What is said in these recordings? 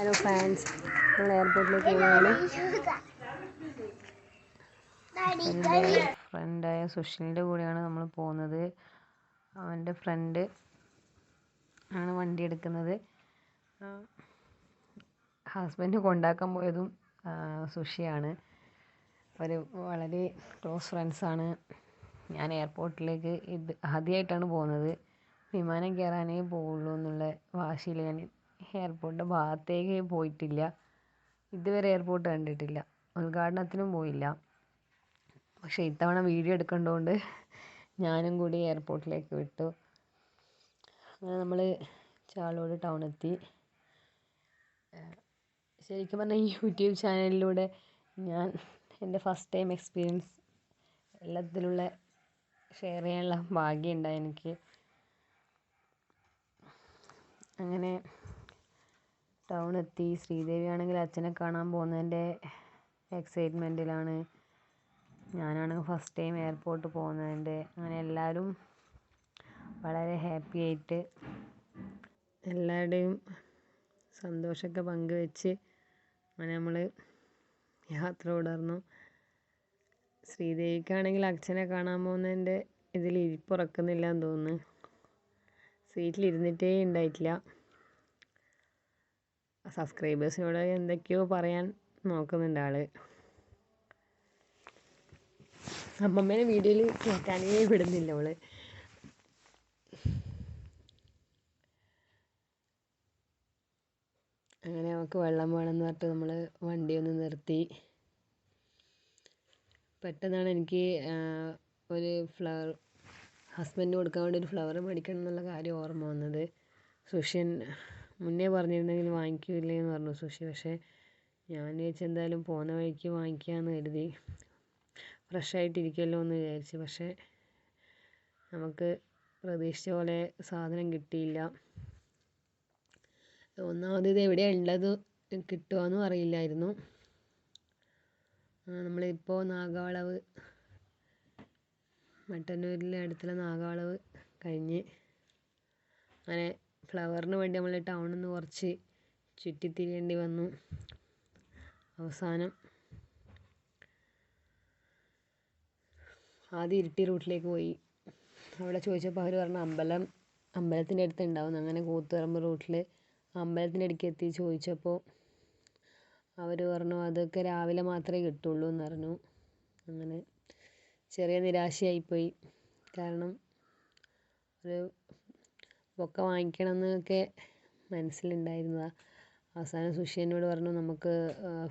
Hello fans നമ്മൾ എയർപോർട്ടിലേക്ക് പോവുകയാണ് എന്റെ ഫ്രണ്ടായ സുഷിലിന്റെ കൂടെയാണ് നമ്മൾ പോകുന്നത്. അവന്റെ ഫ്രണ്ട് ആണ് വണ്ടി എടുക്കുന്നത്. ഹസ്ബൻഡ് കൊണ്ടാക്കാൻ പോയതും സുഷിയാണ്. അവർ വളരെ ക്ലോസ് ഫ്രണ്ട്സാണ് ഞാൻ എയർപോർട്ടിലേക്ക് ഇത് ആദ്യമായിട്ടാണ് പോകുന്നത്. വിമാനം കയറാനേ പോവുള്ളൂ എന്നുള്ള വാശിയിൽ ഞാൻ എയർപോർട്ടിന്റെ ഭാഗത്തേക്ക് പോയിട്ടില്ല. ഇതുവരെ എയർപോർട്ട് കണ്ടിട്ടില്ല. ഉദ്ഘാടനത്തിനും പോയില്ല. പക്ഷേ ഇത്തവണ വീഡിയോ എടുക്കേണ്ടതുകൊണ്ട് ഞാനും കൂടി എയർപോർട്ടിലേക്ക് വിട്ടു. അങ്ങനെ നമ്മൾ ചാലോട് ടൗൺ എത്തി ശരിക്കും പറഞ്ഞാൽ യൂട്യൂബ് ചാനലിലൂടെ ഞാൻ എന്റെ ഫസ്റ്റ് ടൈം എക്സ്പീരിയൻസ് എല്ലാത്തിലുള്ള ഷെയർ ചെയ്യാനുള്ള ഭാഗ്യം ഉണ്ടായി എനിക്ക്. അങ്ങനെ ടൗൺ എത്തി ശ്രീദേവി ആണെങ്കിൽ അച്ഛനെ കാണാൻ പോകുന്നതിന്റെ എക്സൈറ്റ്മെന്റിലാണ് ഞാനാണെങ്കിൽ ഫസ്റ്റ് ടൈം എയർപോർട്ട് പോകുന്നതിന്റെ. അങ്ങനെ എല്ലാവരും വളരെ ഹാപ്പി ആയിട്ട് എല്ലാവരുടെയും സന്തോഷമൊക്കെ പങ്കുവെച്ച് അങ്ങനെ നമ്മൾ യാത്ര തുടർന്നു. ശ്രീദേവിക്കാണെങ്കിൽ അച്ഛനെ കാണാൻ പോകുന്നതിന്റെ ഇതിൽ ഇരിപ്പുറക്കുന്നില്ല എന്ന് തോന്നുന്നു. സീറ്റിൽ ഇരുന്നിട്ടേ ഉണ്ടായിട്ടില്ല. സബ്സ്ക്രൈബേഴ്സിനോട് എന്തൊക്കെയോ പറയാൻ നോക്കുന്നുണ്ട് ആൾ. അമ്മമ്മേനെ വീഡിയോയിൽ കേട്ടാനേ വിടുന്നില്ല അവൾ അങ്ങനെ നമുക്ക് വെള്ളം വേണമെന്ന് പറഞ്ഞിട്ട് നമ്മൾ വണ്ടി ഒന്ന് നിർത്തി. പെട്ടെന്നാണ് എനിക്ക് ഒരു ഫ്ലവർ ഹസ്ബൻഡിന് കൊടുക്കാൻ വേണ്ടി ഒരു ഫ്ലവർ മേടിക്കണം എന്നുള്ള കാര്യം ഓർമ്മ വന്നത്. സുഷ്യൻ മുന്നേ പറഞ്ഞിരുന്നെങ്കിൽ വാങ്ങിക്കില്ലേന്ന് പറഞ്ഞു സുഷി പക്ഷേ ഞാൻ വിചാരിച്ചു എന്തായാലും പോകുന്ന വഴിക്ക് വാങ്ങിക്കാമെന്ന് കരുതി. ഫ്രഷ് ആയിട്ടിരിക്കുമല്ലോ എന്ന് വിചാരിച്ചു. പക്ഷേ നമുക്ക് പ്രതീക്ഷിച്ച പോലെ സാധനം കിട്ടിയില്ല. ഒന്നാമത് ഇത് എവിടെയാണ് ഉള്ളത് കിട്ടുമോയെന്നും അറിയില്ലായിരുന്നു. നമ്മളിപ്പോൾ നാഗവളവ് മട്ടന്നൂരിലെ അടുത്തുള്ള നാഗവളവ് കഴിഞ്ഞ് അങ്ങനെ ഫ്ലവറിന് വേണ്ടി നമ്മൾ ടൗണിൽ നിന്ന് കുറച്ച് ചുറ്റിത്തിരിയേണ്ടി വന്നു. അവസാനം ആദ്യം ഇരുട്ടി റൂട്ടിലേക്ക് പോയി. അവിടെ ചോദിച്ചപ്പോൾ അവർ പറഞ്ഞു അമ്പലം അമ്പലത്തിന്റെ അടുത്ത് ഉണ്ടാവും. അങ്ങനെ കൂത്തുപറമ്പ് റൂട്ടിൽ അമ്പലത്തിന്റെ അടുക്ക് എത്തി ചോദിച്ചപ്പോൾ അവർ പറഞ്ഞു അതൊക്കെ രാവിലെ മാത്രമേ കിട്ടുള്ളൂ എന്ന് പറഞ്ഞു. അങ്ങനെ ചെറിയ നിരാശയായിപ്പോയി. കാരണം ഒരു ബൊക്ക വാങ്ങിക്കണം എന്നൊക്കെ മനസ്സിലുണ്ടായിരുന്നതാണ് അവസാനം സുഷി എന്നോട് പറഞ്ഞു നമുക്ക്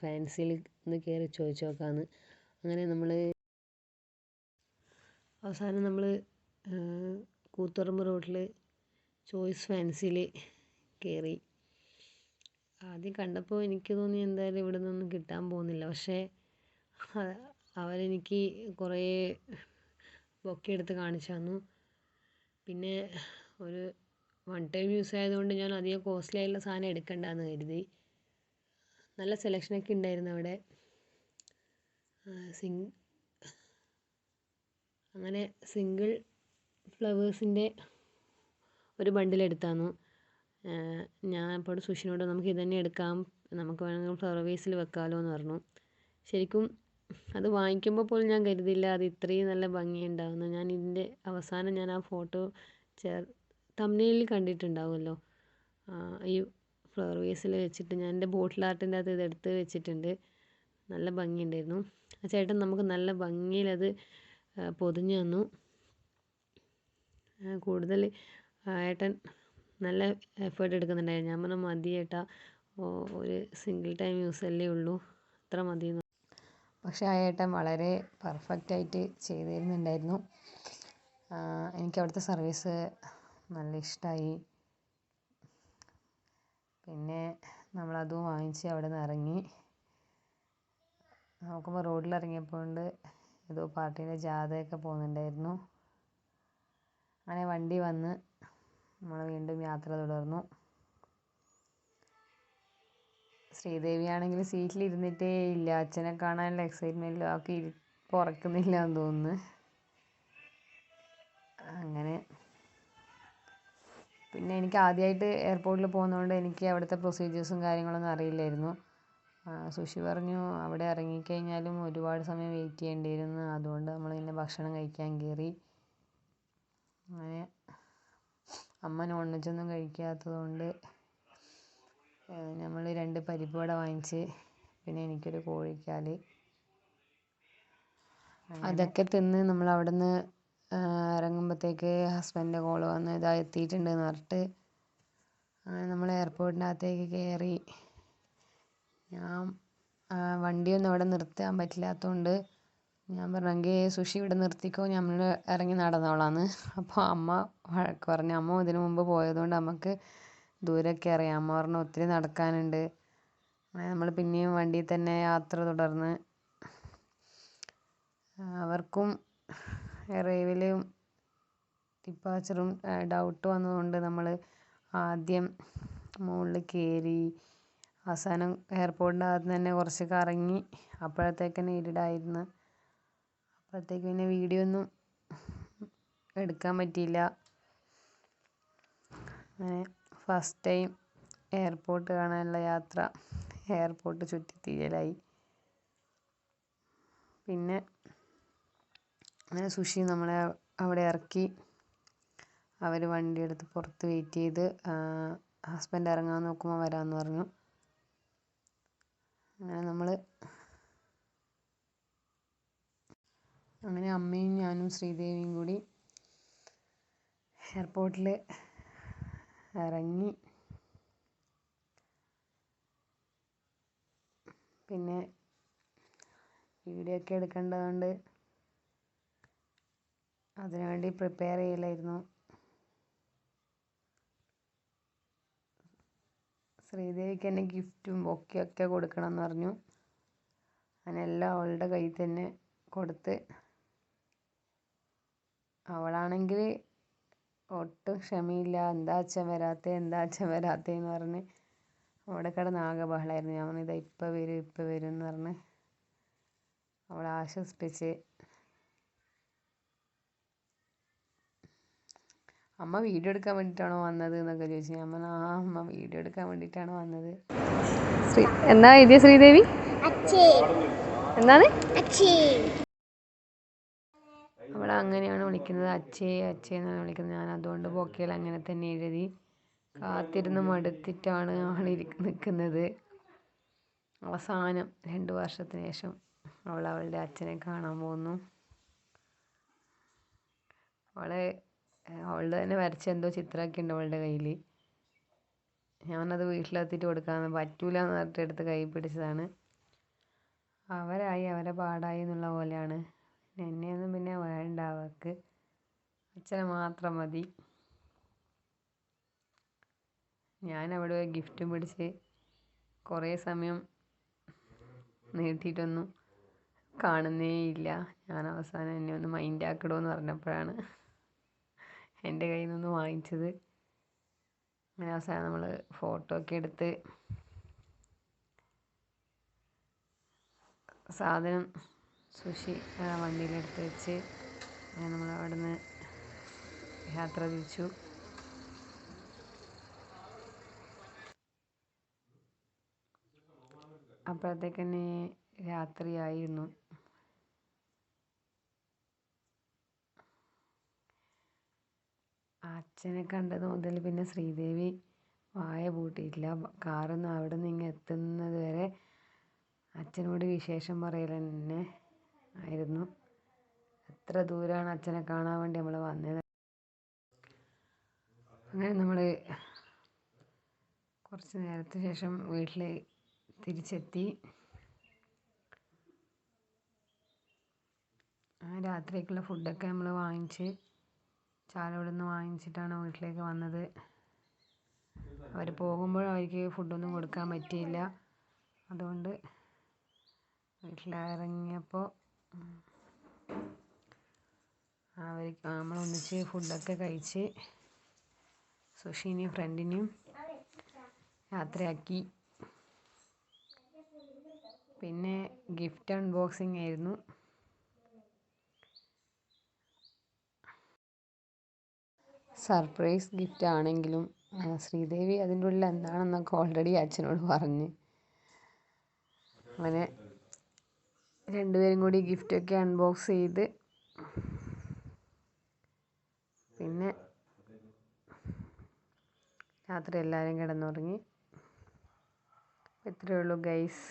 ഫാൻസിയിൽ ഒന്ന് കയറി ചോദിച്ചു നോക്കാമെന്ന് അങ്ങനെ നമ്മൾ അവസാനം നമ്മൾ കൂത്തുപറമ്പ് റോഡിൽ ചോയ്സ് ഫാൻസിയിൽ കയറി ആദ്യം കണ്ടപ്പോൾ എനിക്ക് തോന്നി എന്തായാലും ഇവിടെ നിന്നൊന്നും കിട്ടാൻ പോകുന്നില്ല. പക്ഷേ അവരെനിക്ക് കുറേ ബൊക്കെ എടുത്ത് കാണിച്ചു തന്നു. പിന്നെ ഒരു വൺ ടൈം യൂസ് ആയതുകൊണ്ട് ഞാൻ അധികം കോസ്റ്റ്ലി ആയിട്ടുള്ള സാധനം എടുക്കണ്ടെന്ന് കരുതി. നല്ല സെലക്ഷനൊക്കെ ഉണ്ടായിരുന്നു അവിടെ. സിംഗ് അങ്ങനെ സിംഗിൾ ഫ്ലവേഴ്സിന്റെ ഒരു ബണ്ടിൽ എടുത്താന്നു. ഞാൻ അപ്പോൾ സുഷിനോട് നമുക്ക് ഇത് തന്നെ എടുക്കാം നമുക്ക് വേണമെങ്കിൽ ഫ്ലവർ വേസിൽ വെക്കാമല്ലോ എന്ന് പറഞ്ഞു. ശരിക്കും അത് വാങ്ങിക്കുമ്പോൾ പോലും ഞാൻ കരുതിയില്ല അത് ഇത്രയും നല്ല ഭംഗിയുണ്ടാവുമെന്ന് ഞാൻ ഇതിന്റെ അവസാനം ഞാൻ ആ ഫോട്ടോ ചേർ തമ്മിലിൽ കണ്ടിട്ടുണ്ടാവുമല്ലോ. ഈ ഫ്ലവർ വേസിൽ വെച്ചിട്ട് ഞാൻ എന്റെ ബോട്ടിൽ ആർട്ടിന്റെ അത് ഇതെടുത്ത് വെച്ചിട്ടുണ്ട്. നല്ല ഭംഗിയുണ്ടായിരുന്നു. ആ ചേട്ടൻ നമുക്ക് നല്ല ഭംഗിയിലത് പൊതിഞ്ഞു തന്നു. കൂടുതൽ ഏട്ടൻ നല്ല എഫേർട്ട് എടുക്കുന്നുണ്ടായിരുന്നു. ഞാൻ പറഞ്ഞു മതി ഏട്ടാ ഒരു സിംഗിൾ ടൈം യൂസ് അല്ലേ ഉള്ളൂ. അത്ര മതി. പക്ഷേ ആ ഏട്ടൻ വളരെ പെർഫെക്റ്റായിട്ട് ചെയ്തു തരുന്നുണ്ടായിരുന്നു എനിക്ക് അവിടുത്തെ സർവീസ് നല്ല ഇഷ്ടമായി പിന്നെ നമ്മളതും വാങ്ങിച്ച് അവിടെ നിന്ന് ഇറങ്ങി. നോക്കുമ്പോൾ റോഡിൽ ഇറങ്ങിയപ്പോൾ ഏതോ പാർട്ടീന്റെ ജാഥയൊക്കെ പോകുന്നുണ്ടായിരുന്നു. അങ്ങനെ വണ്ടി വന്ന് നമ്മൾ വീണ്ടും യാത്ര തുടർന്നു. ശ്രീദേവി ആണെങ്കിൽ ഇരുന്നിട്ടേ ഇല്ല. അച്ഛനെ കാണാനുള്ള എക്സൈറ്റ്മെന്റിലും ആക്കി ഇരിപ്പ് ഉറക്കുന്നില്ല എന്ന് തോന്നുന്നു. അങ്ങനെ പിന്നെ എനിക്ക് ആദ്യമായിട്ട് എയർപോർട്ടിൽ പോകുന്നതുകൊണ്ട് എനിക്ക് അവിടുത്തെ പ്രൊസീജിയേഴ്സും കാര്യങ്ങളൊന്നും അറിയില്ലായിരുന്നു. സുഷി പറഞ്ഞു അവിടെ ഇറങ്ങിക്കഴിഞ്ഞാലും ഒരുപാട് സമയം വെയിറ്റ് ചെയ്യേണ്ടി വരുമെന്ന് അതുകൊണ്ട് നമ്മൾ പിന്നെ ഭക്ഷണം കഴിക്കാൻ കയറി. അങ്ങനെ അമ്മ നോൺ വെജ് ഒന്നും കഴിക്കാത്തത് നമ്മൾ രണ്ട് പരിപ്പ് വട വാങ്ങിച്ച് പിന്നെ എനിക്കൊരു കോഴിക്കാൽ. അതൊക്കെ തിന്ന് നമ്മൾ അവിടെ നിന്ന് ഇറങ്ങുമ്പോഴത്തേക്ക് ഹസ്ബൻഡിന്റെ കോൾ വന്ന് ഇതാ എത്തിയിട്ടുണ്ട് എന്ന് പറഞ്ഞിട്ട് അങ്ങനെ നമ്മൾ എയർപോർട്ടിന്റെ അകത്തേക്ക് കയറി ഞാൻ വണ്ടിയൊന്നും അവിടെ നിർത്താൻ പറ്റില്ലാത്തതുകൊണ്ട് ഞാൻ പറഞ്ഞെങ്കിൽ സുഷി ഇവിടെ നിർത്തിക്കോ നമ്മൾ ഇറങ്ങി നടന്നോളാന്ന്. അപ്പോൾ അമ്മ വഴക്ക് പറഞ്ഞു അമ്മ ഇതിനു മുമ്പ് പോയതുകൊണ്ട് നമുക്ക് ദൂരമൊക്കെ അറിയാം. അമ്മ പറഞ്ഞു ഒത്തിരി നടക്കാനുണ്ട്. അങ്ങനെ നമ്മൾ പിന്നെയും വണ്ടിയിൽ തന്നെ യാത്ര തുടർന്ന്. അവർക്കും റേവിലും ഡിപ്പാച്ചറും ഡൗട്ട് വന്നതുകൊണ്ട് നമ്മൾ ആദ്യം മുകളിൽ കയറി അവസാനം എയർപോർട്ടിന്റെ അകത്ത് തന്നെ കുറച്ച് കറങ്ങി അപ്പോഴത്തേക്ക് ഇരുടായിരുന്നു. അപ്പോഴത്തേക്ക് പിന്നെ വീഡിയോ ഒന്നും എടുക്കാൻ പറ്റിയില്ല. അങ്ങനെ ഫസ്റ്റ് ടൈം എയർപോർട്ട് കാണാനുള്ള യാത്ര എയർപോർട്ട് ചുറ്റിത്തിരിയലായി. പിന്നെ അങ്ങനെ സുഷി നമ്മളെ അവിടെ ഇറക്കി. അവർ വണ്ടി എടുത്ത് പുറത്ത് വെയിറ്റ് ചെയ്ത് ഹസ്ബൻഡ് ഇറങ്ങാൻ നോക്കുമ്പോൾ വരാമെന്ന് പറഞ്ഞു. അങ്ങനെ നമ്മൾ അങ്ങനെ അമ്മയും ഞാനും ശ്രീദേവിയും കൂടി എയർപോർട്ടിൽ ഇറങ്ങി. പിന്നെ വീഡിയോ ഒക്കെ എടുക്കേണ്ടതുകൊണ്ട് അതിനുവേണ്ടി പ്രിപ്പയർ ചെയ്യലായിരുന്നു. ശ്രീദേവിക്ക് എന്നെ ഗിഫ്റ്റും ബൊക്കെയൊക്കെ കൊടുക്കണം എന്ന് പറഞ്ഞു. അങ്ങനെ എല്ലാം അവളുടെ കയ്യിൽ തന്നെ കൊടുത്ത് അവളാണെങ്കിൽ ഒട്ടും ക്ഷമയില്ല. എന്താ അച്ഛൻ വരാത്തെ എന്താ അച്ഛൻ വരാത്തതെന്ന് പറഞ്ഞ് അവിടെ കിടന്ന് ആകെ ബഹളമായിരുന്നു ഞാൻ പറഞ്ഞു ഇതാ ഇപ്പം വരും ഇപ്പം വരും എന്ന് പറഞ്ഞ് അവളെ ആശ്വസിപ്പിച്ച് അമ്മ വീഡിയോ എടുക്കാൻ വേണ്ടിയിട്ടാണോ വന്നത് എന്നൊക്കെ ചോദിച്ചു. ഞാൻ പറഞ്ഞു ആ അമ്മ വീഡിയോ എടുക്കാൻ വേണ്ടിയിട്ടാണ് വന്നത്. എന്നാ എഴുതിയ ശ്രീദേവി? എന്താണ്? അവൾ അങ്ങനെയാണ് വിളിക്കുന്നത്. അച്ഛേ അച്ഛേ എന്നാണ് വിളിക്കുന്നത്. ഞാൻ അതുകൊണ്ട് പോക്കിയാൽ അങ്ങനെ തന്നെ എഴുതി കാത്തിരുന്ന് മടുത്തിട്ടാണ് അവൾ നിൽക്കുന്നത്. അവസാനം രണ്ട് വർഷത്തിന് ശേഷം അവൾ അവളുടെ അച്ഛനെ കാണാൻ പോകുന്നു. അവളെ അവളുടെ തന്നെ വരച്ച എന്തോ ചിത്രമൊക്കെ ഉണ്ട് അവളുടെ കയ്യിൽ ഞാനത് വീട്ടിലെത്തിയിട്ട് കൊടുക്കാൻ പറ്റൂല എന്ന് പറഞ്ഞിട്ട് എടുത്ത് കൈ പിടിച്ചതാണ്. അവരായി അവരെ പാടായി എന്നുള്ള പോലെയാണ്. എന്നെയൊന്നും പിന്നെ വേണ്ട അവർക്ക് അച്ഛനെ മാത്രം മതി. ഞാൻ അവിടെ ഗിഫ്റ്റും പിടിച്ച് കുറേ സമയം നീട്ടിയിട്ടൊന്നും കാണുന്നേയില്ല. ഞാൻ അവസാനം എന്നെ ഒന്ന് മൈൻഡ് ആക്കണമെന്ന് പറഞ്ഞപ്പോഴാണ്. എന്റെ കയ്യിൽ നിന്ന് വാങ്ങിച്ചത്. അങ്ങനെ അവസാനം നമ്മൾ ഫോട്ടോ ഒക്കെ എടുത്ത് സാധനം സുഷി വണ്ടിയിലെടുത്ത് വെച്ച് അങ്ങനെ നമ്മൾ അവിടെ നിന്ന് യാത്ര തിരിച്ചു. അപ്പോഴത്തേക്കന്നെ രാത്രിയായിരുന്നു. അച്ഛനെ കണ്ടത് മുതൽ പിന്നെ ശ്രീദേവി വായ പൂട്ടിയിട്ടില്ല. കാറിൽ നിന്ന് അവിടെ നിന്ന് ഇങ്ങ് എത്തുന്നത് വരെ അച്ഛനോട് വിശേഷം പറയൽ തന്നെ ആയിരുന്നു. എത്ര ദൂരമാണ് അച്ഛനെ കാണാൻ വേണ്ടി നമ്മൾ വന്നത്? അങ്ങനെ നമ്മൾ കുറച്ച് നേരത്തിന് ശേഷം വീട്ടിൽ തിരിച്ചെത്തി. ആ രാത്രിക്കുള്ള ഫുഡൊക്കെ നമ്മൾ വാങ്ങിച്ച് ചാലോട് നിന്ന് വാങ്ങിച്ചിട്ടാണ് വീട്ടിലേക്ക് വന്നത്. അവർ പോകുമ്പോൾ അവർക്ക് ഫുഡൊന്നും കൊടുക്കാൻ പറ്റിയില്ല. അതുകൊണ്ട് വീട്ടിലിറങ്ങിയപ്പോൾ അവർ നമ്മൾ ഒന്നിച്ച് ഫുഡൊക്കെ കഴിച്ച് സുഷീനെയും ഫ്രണ്ടിനെയും യാത്രയാക്കി. പിന്നെ ഗിഫ്റ്റ് അൺബോക്സിംഗ് ആയിരുന്നു. സർപ്രൈസ് ഗിഫ്റ്റ് ആണെങ്കിലും ശ്രീദേവി അതിന്റെ ഉള്ളിൽ എന്താണെന്നൊക്കെ ഓൾറെഡി അച്ഛനോട് പറഞ്ഞ്. അങ്ങനെ രണ്ടുപേരും കൂടി ഗിഫ്റ്റൊക്കെ അൺബോക്സ് ചെയ്ത്. പിന്നെ രാത്രി എല്ലാവരും കിടന്നുറങ്ങി. ഇത്രയേ ഉള്ളൂ guys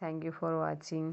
thank you for watching